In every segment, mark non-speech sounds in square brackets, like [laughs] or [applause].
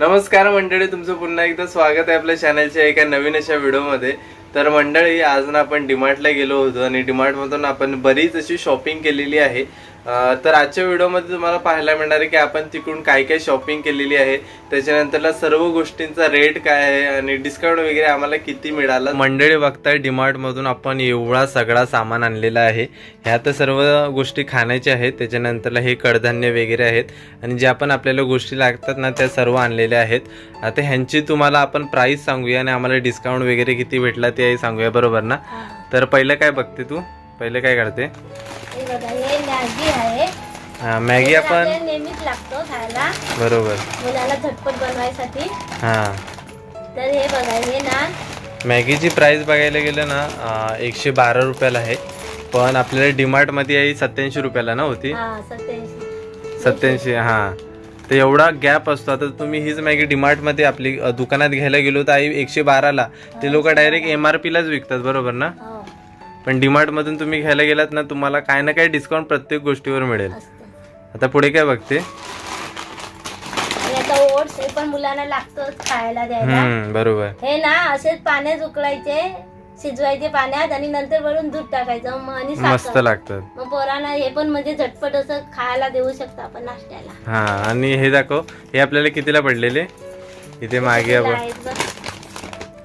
नमस्कार मंडळी तुमचं पुन्हा एकदा स्वागत आहे आपल्या चॅनलच्या एका नवीन अशा व्हिडिओमध्ये. तर मंडळी आज ना आपण डिमार्टला गेलो होतो आणि डिमार्टमधून आपण बरीच अशी शॉपिंग केलेली आहे. तर आजच्या व्हिडिओमध्ये तुम्हाला पाहायला मिळणार आहे की आपण तिकडून काय काय शॉपिंग केलेली आहे. त्याच्यानंतरला सर्व गोष्टींचा रेट काय आहे आणि डिस्काउंट वगैरे आम्हाला किती मिळाला? मंडळी बघताय डिमार्टमधून आपण एवढा सगळा सामान आणलेला आहे. ह्या तर सर्व गोष्टी खाण्याच्या आहेत. त्याच्यानंतरला हे कडधान्य वगैरे आहेत. आणि जे आपण आपल्याला गोष्टी लागतात ना त्या सर्व आणलेल्या आहेत. आता ह्यांची तुम्हाला आपण प्राईस सांगूया आणि आम्हाला डिस्काउंट वगैरे किती भेटला ते सांगूया बरोबर ना. तर पहिलं काय बघते तू? पहिले काय करते? हे मॅगी आपण नेहमीच लागतो खायला. बरोबर. मुलाला झटपट बनवायसाठी. हां. तर हे बघा हे ना मॅगीची प्राईस बघायला गेलं ना एकशे बारा रुपयाला आहे. पण आपल्याला डिमार्टमध्ये आहे सत्याऐंशी रुपयाला ना होती? हा सत्याऐंशी. हां. तर एवढा गॅप असतो. आता तुम्ही हीच मॅगी डिमार्टमध्ये आपली दुकानात घ्यायला गेलो तर आई एकशे बाराला. ते लोक डायरेक्ट एम आर पीलाच विकतात बरोबर ना? हो. पण डिमार्टमधून तुम्ही घ्यायला गेलात ना तुम्हाला काय ना काय डिस्काउंट प्रत्येक गोष्टीवर मिळेल. आता पुढे काय बघते? ओट्स हे पण मुलांना लागतोच खायला द्यायला. हम्म बरोबर. हे ना असेच पाण्यात उकळायचे शिजवायचे पाण्यात आणि नंतर वरून दूध टाकायचं मग आणि मस्त साखर लागतात. मग पोरांना हे पण म्हणजे झटपट असं खायला देऊ शकतो आपण नाश्त्याला. हा आणि हे दाखव हे आपल्याला कितीला पडलेले? इथे मागे आपण आहेत बघ.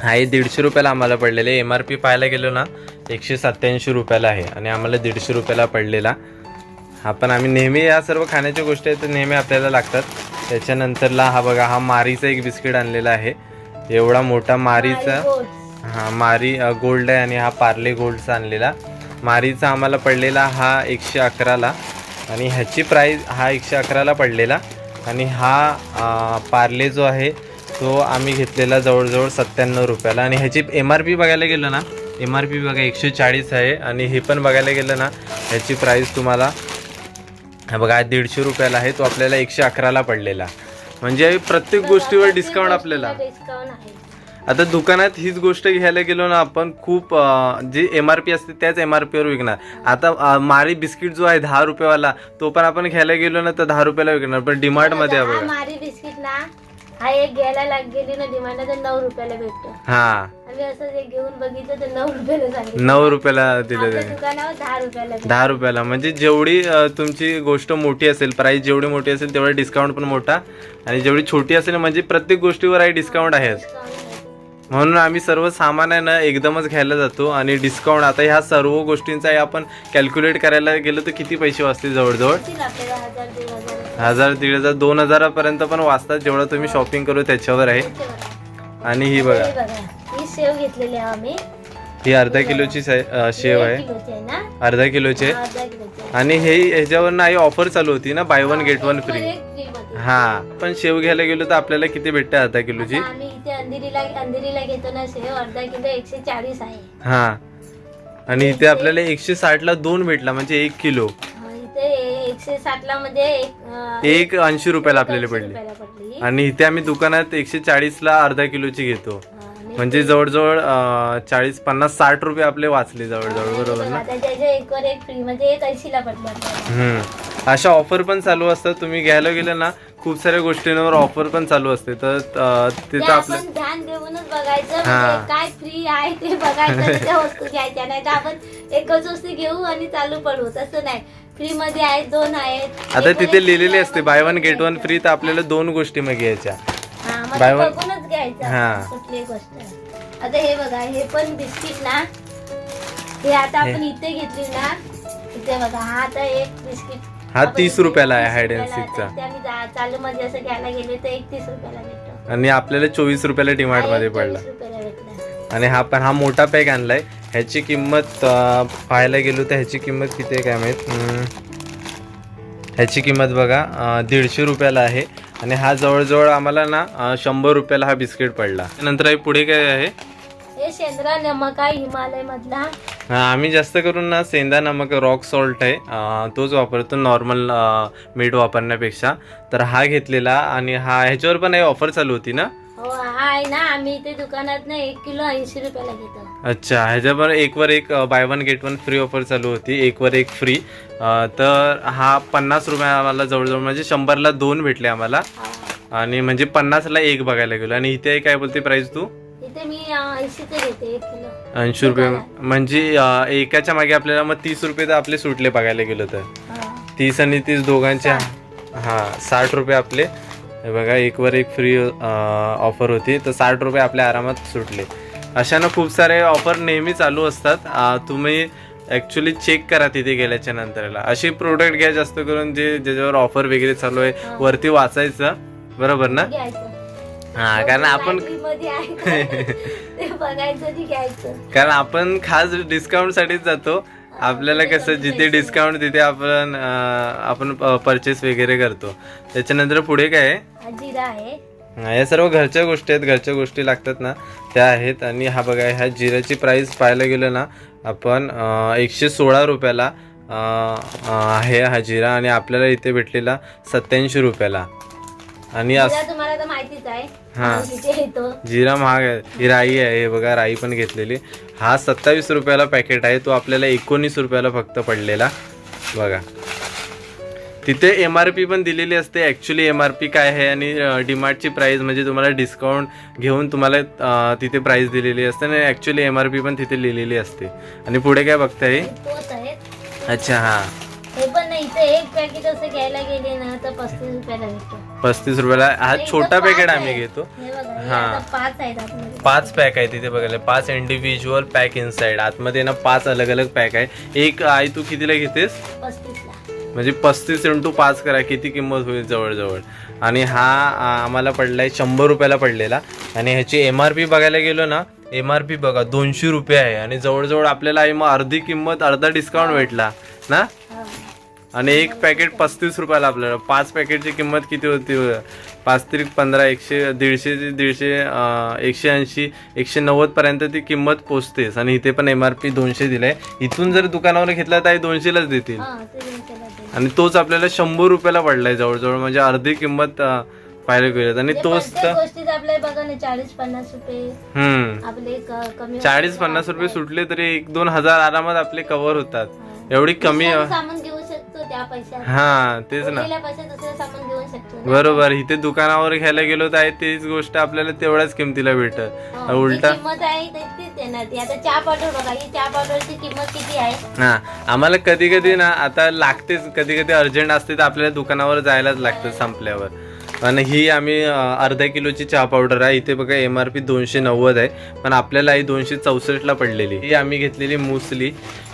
हा हे दीडशे रुपयाला आम्हाला पडलेले. एम आर पी पाहायला गेलो ना एकशे सत्याऐंशी रुपयाला आहे आणि आम्हाला दीडशे रुपयाला पडलेला. हा पण आम्ही नेहमी या सर्व खाण्याच्या गोष्टी आहेत तर नेहमी आपल्याला लागतात. त्याच्यानंतरला हा बघा हा मारीचा एक बिस्किट आणलेला आहे. एवढा मोठा मारीचा. हा मारी गोल्ड आहे आणि हा पार्ले गोल्डचा आणलेला. मारीचा आम्हाला पडलेला हा एकशे अकराला. आणि ह्याची प्राईस हा एकशे अकराला पडलेला. आणि हा पार्ले जो आहे तो आम्ही घेतलेला जवळजवळ सत्त्याण्णव रुपयाला. आणि ह्याची एम आर पी बघायला गेलं ना एम आर पी बघा एकशे चाळीस आहे आणि हे पण बघायला गेलं ना ह्याची प्राईस तुम्हाला हा बघा दीडशे रुपयाला आहे तो आपल्याला एकशे अकराला पडलेला. म्हणजे प्रत्येक गोष्टीवर डिस्काउंट आपल्याला. आता दुकानात हीच गोष्ट घ्यायला गेलो ना आपण खूप जे एम आर पी असते त्याच एम आर पीवर विकणार. आता मारी बिस्किट जो आहे दहा रुपयावाला तो पण आपण घ्यायला गेलो ना तर दहा रुपयाला विकणार. पण डिमार्टमध्ये आहे हा बघा. मारी बिस्किट ना हा एक घ्यायला लाग गेली ना डिमांड नऊ रुपयाला भेटतो. हा. आम्ही असं एक घेऊन बघितलं तर नऊ रुपयाला सांगितलं. नऊ रुपयाला दिलं आपल्या त्याने. दुकानावर दहा रुपयाला भेटतो. दहा रुपयाला. म्हणजे जेवढी अं, तुमची गोष्ट मोठी असेल प्राइस जेवढी मोठी असेल तेवढा डिस्काउंट पण मोठा. आणि जेवढी छोटी असेल म्हणजे प्रत्येक गोष्टीवर आहे डिस्काउंट आहेच. आहे. म्हणून आम्ही सर्व सामान आहे ना एकदमच घ्यायला जातो आणि डिस्काउंट आता ह्या सर्व गोष्टींचा आपण कॅल्क्युलेट करायला गेलो तर किती पैसे वाचतील जवळजवळ? आपल्याला हजार दीड हजार. हजार दीड हजार दोन हजारापर्यंत पण वाचतात जेवढं तुम्ही शॉपिंग करू त्याच्यावर आहे. आणि ही हे बघा. ही शेव घेतलेली आम्ही. ही अर्धा किलोची साय- अं, शेव एक आहे. किलोची आहे ना? अर्धा किलोची आहे. अर्धा किलोची आहे. आणि हे ह्याच्यावर ना ही ऑफर चालू होती ना buy one get one free वर एक free मध्ये. हा पण शेव घ्यायला गेलो तर आपल्याला किती भेटते अर्धा किलोची? आता आम्ही इथे अंधेरीला अंधेरीला घेतो ना शेव अर्धा किलो एकशे चाळीस आहे. हा. आणि इथे आपल्याला एकशे साठला दोन भेटला म्हणजे एक किलो. अं, इथे एकशे साठ ला म्हणजे एक अं, एक ऐंशी रुपयाला आपल्याला पडली. रुपयाला पडली. आणि इथे आम्ही दुकानात एकशे चाळीसला अर्धा किलोची घेतो. म्हणजे जवळजवळ चाळीस पन्नास साठ रुपये आपले वाचले जवळजवळ बरोबर ना? त्याच्या एक फ्री म्हणजे एक ऐंशीला पडली आपल्याला हम्म. अशा ऑफर पण चालू असतात. तुम्ही घ्यायला गेलं ना खूप साऱ्या गोष्टींवर ऑफर पण चालू असते. तर अं, ते तिथं आपलं आपण ध्यान देऊनच बघायचं हा. म्हणजे काय फ्री आहे ते बघायचं [laughs] आणि त्या वस्तू घ्यायच्या नाही तर आपण एकच वस्तू घेऊ आणि चालू पडू. तसं नाही. फ्री मध्ये आहेत दोन आहेत. आता तिथे लिहिलेली असते buy one one get one free तर आपल्याला दोन गोष्टी मग घ्यायच्या. buy one- बघूनच घ्यायचं हा. कुठली गोष्ट आता हे बघा हे पण बिस्किट ना. हे आता आपण इथे घेतली ना इथे बघा हा आता एक बिस्किट. हा आपण 30 इथे रुपयाला आहे 30 hide and रुपयाला seekचा. आता इथे आम्ही जा- चालू मध्ये असं घ्यायला गेले तर रुपयाला भेटतो. आणि आपल्याला चोवीस रुपयाला डिमार्ट हा मध्ये एक पडला. 24 रुपयाला भेटला. आणि हा पण हा मोठा पॅक आणलाय. ह्याची किंमत अं, पाहायला गेलो तर ह्याची किंमत किती आहे काय माहीत? हम्म. ह्याची किंमत बघा अं, दीडशे रुपयाला आहे. आणि हा जवळजवळ आम्हाला ना शंभर रुपयाला हा बिस्किट पडला. नंतर हे पुढे काय आहे? हे शेंद्रा नमक आहे हिमालय मधला आम्ही जास्त करून ना सेंदा नमक रॉक सॉल्ट आहे. तोच वापरतो नॉर्मल मीठ वापरण्यापेक्षा. तर हा घेतलेला आणि हा ह्याच्यावर पण ऑफर चालू होती ना? हा आहे ना आम्ही इथे दुकानात ना एक किलो ऐंशी रुपयाला घेतो. अच्छा ह्याच्यावर एक वर एक buy one get one free offer चालू होती. एक वर एक फ्री तर हा पन्नास रुपये आम्हाला जवळजवळ म्हणजे शंभरला दोन भेटले आम्हाला. आणि म्हणजे पन्नासला एक बघायला गेलो. आणि इथे काय बोलते प्राइस तू? इथे मी ऐंशीचे घेते एक किलो. ऐंशी रुपये. म्हणजे अं, एकाच्या मागे आपल्याला मग तीस रुपये तर आपले सुटले बघायला गेलो तर. हा. तीस आणि तीस दोघांचे हां साठ रुपये आपले. हे बघा एकवर एक फ्री ऑफर होती. तर साठ रुपये आपल्या आरामात सुटले. अशा ना खूप सारे ऑफर नेहमी चालू असतात. तुम्ही ॲक्च्युली चेक करा तिथे गेल्याच्या नंतरला. असे प्रोडक्ट घ्या जास्त करून जे ज्याच्यावर ऑफर वगैरे चालू आहे. वरती वाचायचं. बरोबर ना? हा कारण आपण कारण आपण खास डिस्काउंट साठीच जातो. आपल्याला कसं जिथे डिस्काउंट तिथे आपण आपण परचेस वगैरे करतो. त्याच्यानंतर पुढे काय आहे? जिरा आहे. या सर्व घरच्या गोष्टी आहेत घरच्या गोष्टी लागतात ना त्या आहेत. आणि हा बघा ह्या जिऱ्याची प्राइस पाहायला गेलं ना आपण एकशे सोळा रुपयाला आहे हा जिरा आणि आपल्याला इथे भेटलेला सत्याऐंशी रुपयाला. आणि तुम्हाला माहितीच आहे. हा. जिरा महाग आहे. ही राई आहे हे बघा राई पण घेतलेली. हा सत्तावीस रुपयाला पॅकेट आहे तो आपल्याला एकोणीस रुपयाला फक्त पडलेला. बघा. तिथे एम आर पी पण दिलेली असते. ॲक्च्युली एम आर पी काय आहे आणि डीमार्टची प्राईस म्हणजे तुम्हाला डिस्काउंट घेऊन तुम्हाला तिथे प्राईस दिलेली असते आणि ॲक्च्युली एम आर पी पण तिथे लिहिलेली असते. आणि पुढे काय बघताय? अच्छा हां. पस्तीस रुपयाला हा छोटा पॅकेट. आम्ही घेतो. हे पाच पॅक आहे तिथे बघायला. पाच इंडिव्हिज्युअल पॅक इनसाइड आतमध्ये ना पाच अलग अलग पॅक आहे. एक आई तू कितीला घेतेस? म्हणजे पस्तीस इंटू पाच करा किती किंमत होईल जवळजवळ? आणि हा आम्हाला पडला आहे शंभर रुपयाला पडलेला. आणि ह्याची एम आर पी बघायला गेलो ना एम आर पी बघा दोनशे रुपये आहे. आणि जवळजवळ आपल्याला मग अर्धी किंमत अर्धा डिस्काउंट भेटला ना? आणि एक पॅकेट पस्तीस रुपयाला आपल्याला. पाच पॅकेटची किंमत किती होती? पाच त्रिक पंधरा एकशे दीडशे ते दीडशे एकशे ऐंशी एकशे नव्वद पर्यंत ती किंमत पोचतेच. आणि इथे पण एम आर पी दोनशे दिलाय. इथून जर दुकानावर घेतला तर दोनशेलाच देतील. आणि तोच आपल्याला शंभर रुपयाला पडलाय जवळजवळ म्हणजे अर्धी किंमत पाहायला गेलं आणि म्हणजे तोच चाळीस पन्नास रुपये. चाळीस पन्नास रुपये सुटले तरी एक दोन हजार आरामात आपले कव्हर होतात. एवढी कमी सामान त्या पैशात. हा तेच ना. उरलेल्या पैशात दुसरं सामान घेऊ शकतो ना. बरोबर इथे दुकानावर घ्यायला गेलो तर आहे तेच गोष्ट आपल्याला तेवढ्याच किमतीला भेटत हा, जी उलटा किंमत आहे ते- तीच येणार ती. आता चहा पावडर बघा ही चहा पावडरची किंमत किती आहे? हा आम्हाला कधी कधी ना आता लागतेच कधी कधी अर्जंट असते तर आपल्याला दुकानावर जायलाच लागतं संपल्यावर. आणि ही आम्ही अं, अर्धा किलोची चहा पावडर आहे. इथे बघा एम आर पी दोनशे नव्वद आहे. पण आपल्याला ही दोनशे चौसष्टला पडलेली. ही आम्ही घेतलेली मुसली.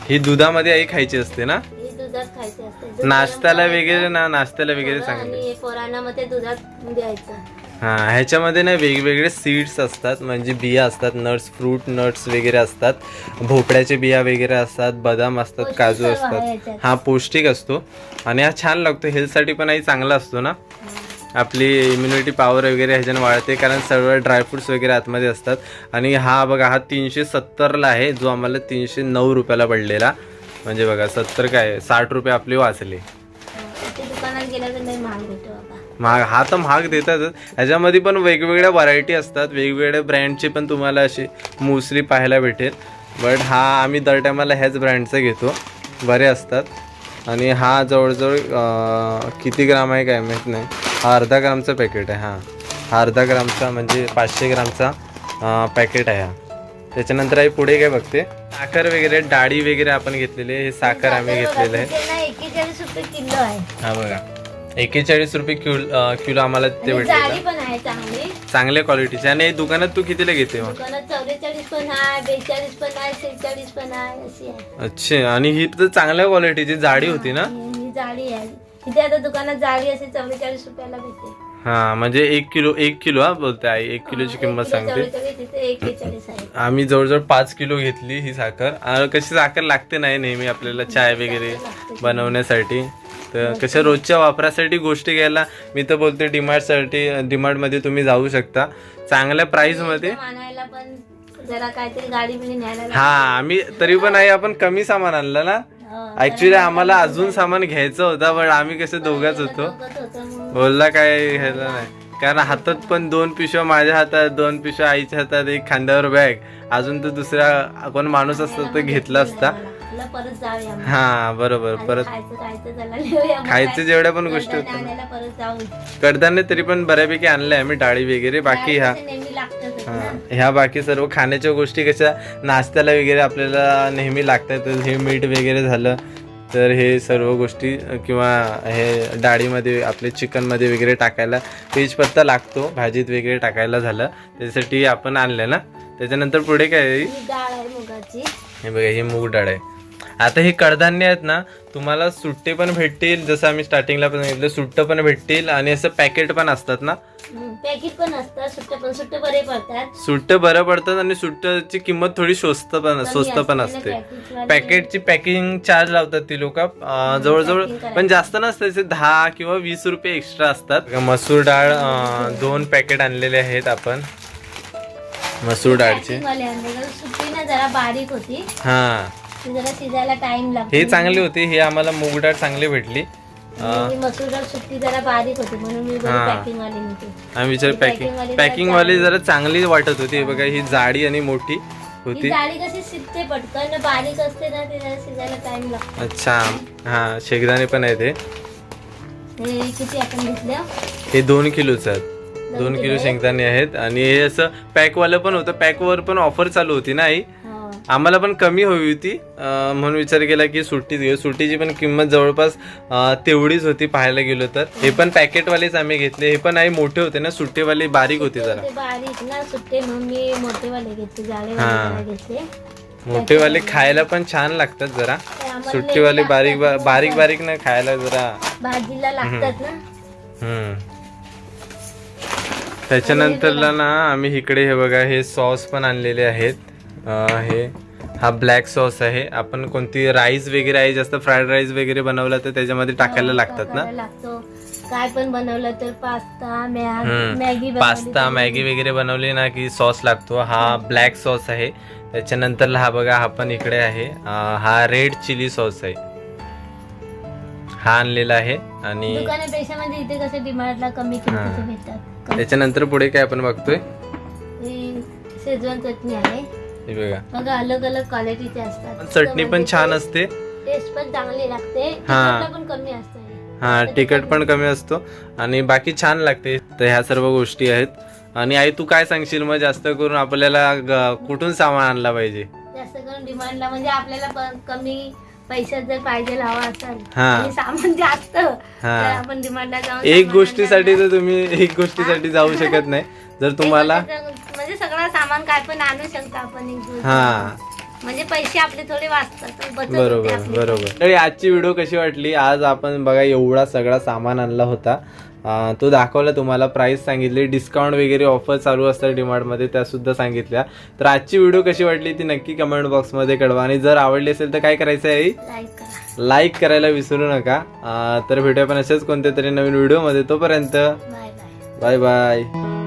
ही दुधामध्ये आई खायची असते ना? दुधात खायची असते दूध नाश्त्याला वगैरे ना नाश्त्याला वगैरे चांगली पोरांना मग ते दुधात द्यायचं. हा ह्याच्यामध्ये ना वेगवेगळे सीड्स असतात म्हणजे बिया असतात नट्स फ्रूट नट्स वगैरे असतात भोपळ्याचे बिया वगैरे असतात बदाम असतात काजू असतात. हा पौष्टिक असतो. आणि हा छान लागतो हेल्थसाठी पण चांगला असतो ना. आपली इम्युनिटी पॉवर वगैरे ह्याच्यानं वाढते कारण सर्व ड्रायफ्रुट्स वगैरे आतमध्ये असतात. आणि हा बघा हा तीनशे सत्तरला आहे जो आम्हाला तीनशे नऊ रुपयाला पडलेला. म्हणजे बघा सत्तर काय साठ रुपये आपले वाचले. दुकानात महाग भेटतो बाबा. महाग हा तर महाग देतातच. ह्याच्यामध्ये पण वेगवेगळ्या व्हरायटी असतात वेगवेगळ्या ब्रँडचे पण तुम्हाला अशी मुसली पाहायला भेटेल. बट हा आम्ही दर टायमाला ह्याच ब्रँडचा घेतो. बरे असतात. आणि हा जवळजवळ किती ग्राम आहे काय माहीत नाही. हा अर्धा ग्रामचा पॅकेट आहे हां. हा अर्धा ग्रामचा म्हणजे पाचशे ग्रामचा पॅकेट आहे हा. त्याच्यानंतर आहे पुढे काय बघते? साखर वगैरे डाळी वगैरे आपण घेतलेली आहे. हे साखर आम्ही घेतलेलं आहे. एकेचाळीस रुपये किलो आहे. हा बघा. एकेचाळीस रुपये किलो किलो आम्हाला ते पण आहे चांगली. चांगल्या क्वालिटीचे. आणि दुकानात तू कितीला घेते मग? दुकानात चौवेचाळीस पण आहे बेचाळीस पण आहे सेहेचाळीस पण आहे अशी आहे. अच्छा. आणि ही तर चांगल्या क्वालिटीची जाडी होती ना? ही ही जाळी आहे. इथे आता दुकानात जाळी असे चव्वेचाळीस रुपयाला भेटते. हा म्हणजे एक किलो एक किलो हा बोलते आई एक किलोची किंमत सांगते. आम्ही जवळजवळ पाच किलो घेतली ही साखर. कशी साखर लागते नाही नेहमी आपल्याला चाय वगैरे बनवण्यासाठी. तर कशा रोजच्या वापरासाठी गोष्टी घ्यायला मी तर बोलते डिमार्टसाठी डिमार्टमध्ये तुम्ही जाऊ शकता. चांगल्या प्राईसमध्ये. हा आम्ही तरी पण आई आपण कमी सामान आणलं ना. हो, ऍक्च्युली आम्हाला अजून सामान घ्यायचं होतं पण आम्ही कसे दोघाच होतो. बोलला काय घ्यायला नाही. कारण हातात पण दोन पिशव्या माझ्या हातात दोन पिशव्या आईच्या हातात एक खांद्यावर बॅग. अजून तर दुसरा कोण माणूस असता तर घेतला असता. परत जाऊया. हा बरोबर परत खायचं. जेवढ्या पण गोष्टी होत्या. कडधान्य तरी पण बऱ्यापैकी आणलंय आम्ही डाळी वगैरे बाकी ह्या हा, ह्या बाकी सर्व खाण्याच्या गोष्टी कशा नाश्त्याला वगैरे आपल्याला नेहमी लागतात हे मीठ वगैरे झालं. तर हे सर्व गोष्टी किंवा हे डाळीमध्ये आपले चिकनमध्ये वगैरे टाकायला तेजपत्ता लागतो भाजीत वगैरे टाकायला झालं. त्यासाठी आपण आणलं ना. त्याच्यानंतर पुढे काय हे बघा ही मूग डाळ आहे. आता हे कडधान्य आहेत ना तुम्हाला सुट्टे पण भेटतील जसं आम्ही स्टार्टिंगला पण सांगितलं सुट्टं पण भेटतील आणि असं पॅकेट पण असतात ना? पॅकेट पण असतात सुट्टे पण सुट्टे बरे पडतात. सुट्ट बरं पडतात आणि सुट्टची किंमत थोडी स्वस्त पण स्वस्त पण असते. पॅकेटची पॅकिंग चार्ज लावतात ती लोक. जवळजवळ. पण जास्त नसतं दहा किंवा वीस रुपये एक्स्ट्रा असतात. मसूर डाळ दोन पॅकेट आणलेले आहेत आपण. मसूर डाळचे. हा. जरा शिजायला टाइम लागतो. हे चांगली होती हे आम्हाला मूग डाळ चांगली भेटली. अं, आणि मसूर डाळ सुट्टी जरा बारीक होती म्हणून मी. पॅकिंग वाली होती आम्ही विचार पॅकिंग जरा पॅकिंग वाली चांगली. जरा चांगली वाटत होती. बघा ही जाडी आणि मोठी होती. डाळी कशी शिजते पटकन बारीक असते ना ते जरा शिजायला टाइम लागतो. अच्छा. हा शेंगदाणे पण आहे ते हे किती आपण घेतल्या? हे दोन किलोचं आहेत. दोन किलो शेंगदाणे आहेत. आणि हे असं पॅकवालं पण होतं. पॅकवर पण ऑफर चालू होती ना आई. आम्हाला पण कमी हवी होती. म्हणून विचार केला की सुट्टीच घेऊ. सुट्टीची पण किंमत जवळपास तेवढीच होती पाहायला गेलो तर. हे पण पॅकेटवालेच आम्ही घेतले. हे पण आई मोठे होते ना सुट्टेवाले बारीक होते जरा. बारीक ना सुट्टे म्हणून मी मोठेवाले घेतले जाडे. वाले घेतले. मोठेवाले खायला पण छान लागतात जरा. सुट्टीवाले बारीक. बारीक बारीक ना खायला जरा. भाजीला लागतात ना. हम्म. त्याच्यानंतरला ना आम्ही इकडे हे बघा हे सॉस पण आणलेले आहेत. हे हा ब्लॅक सॉस आहे. आपण कोणती राईस वगैरे आहे जास्त फ्राईड राईस वगैरे बनवला तर त्याच्यामध्ये टाकायला हो, लागतात ना? लागतो. काय पण बनवलं तर पास्ता. मॅगी पास्ता मॅगी वगैरे बनवली ना की सॉस लागतो. हा ब्लॅक सॉस आहे. त्याच्यानंतर हा बघा हा पण इकडे आहे. हा रेड चिली सॉस आहे. हा आणलेला आहे आणि दुकानापेक्षा म्हणजे इथे कसे डिमांडला कमी किमतीचे हा. भेटतात. त्याच्यानंतर पुढे काय आपण बघतोय? शेजवान चटणी आहे. हे बघा. बघा अलग अलग क्वालिटीचे असतात. चटणी पण छान असते. टेस्ट पण चांगली लागते. हा. तिखटला पण कमी असते हा. तिखट पण कमी असतो. आणि बाकी छान लागते. तर ह्या सर्व गोष्टी आहेत. आणि आई तू काय सांगशील? मग जास्त करून आपल्याला ग- कुठून सामान आणला पाहिजे? जास्त करून डिमांडला म्हणजे आपल्याला पण कमी पैशात जर पाहिजे हवा असेल हा. आणि सामान जास्त तर हा. आपण डिमांडला जाऊन एक सामान गोष्टीसाठी आणलं तर तुम्ही एक गोष्टीसाठी जाऊ शकत नाही. जर तुम्हाला एक म्हणजे सगळं सामान काय पण आणू शकतो आपण एक दिवस. हा. म्हणजे पैसे आपले थोडे वाचतात बचत होते बरोबर आपली. बरोबर. तर आजची व्हिडिओ कशी वाटली? आज आपण बघा एवढा सगळा सामान आणला होता. अं, तो दाखवला तुम्हाला प्राइस सांगितली डिस्काउंट वगैरे ऑफर चालू असतात डिमार्टमध्ये त्या सुद्धा सांगितल्या. तर आजची व्हिडिओ कशी वाटली ती नक्की कमेंट बॉक्समध्ये कळवा. आणि जर आवडली असेल तर काय करायचं आहे लाईक करा. लाईक करायला विसरू नका. अं, तर भेटूया पण असेच कोणत्या तरी नवीन व्हिडिओमध्ये तोपर्यंत बाय बाय बाय बाय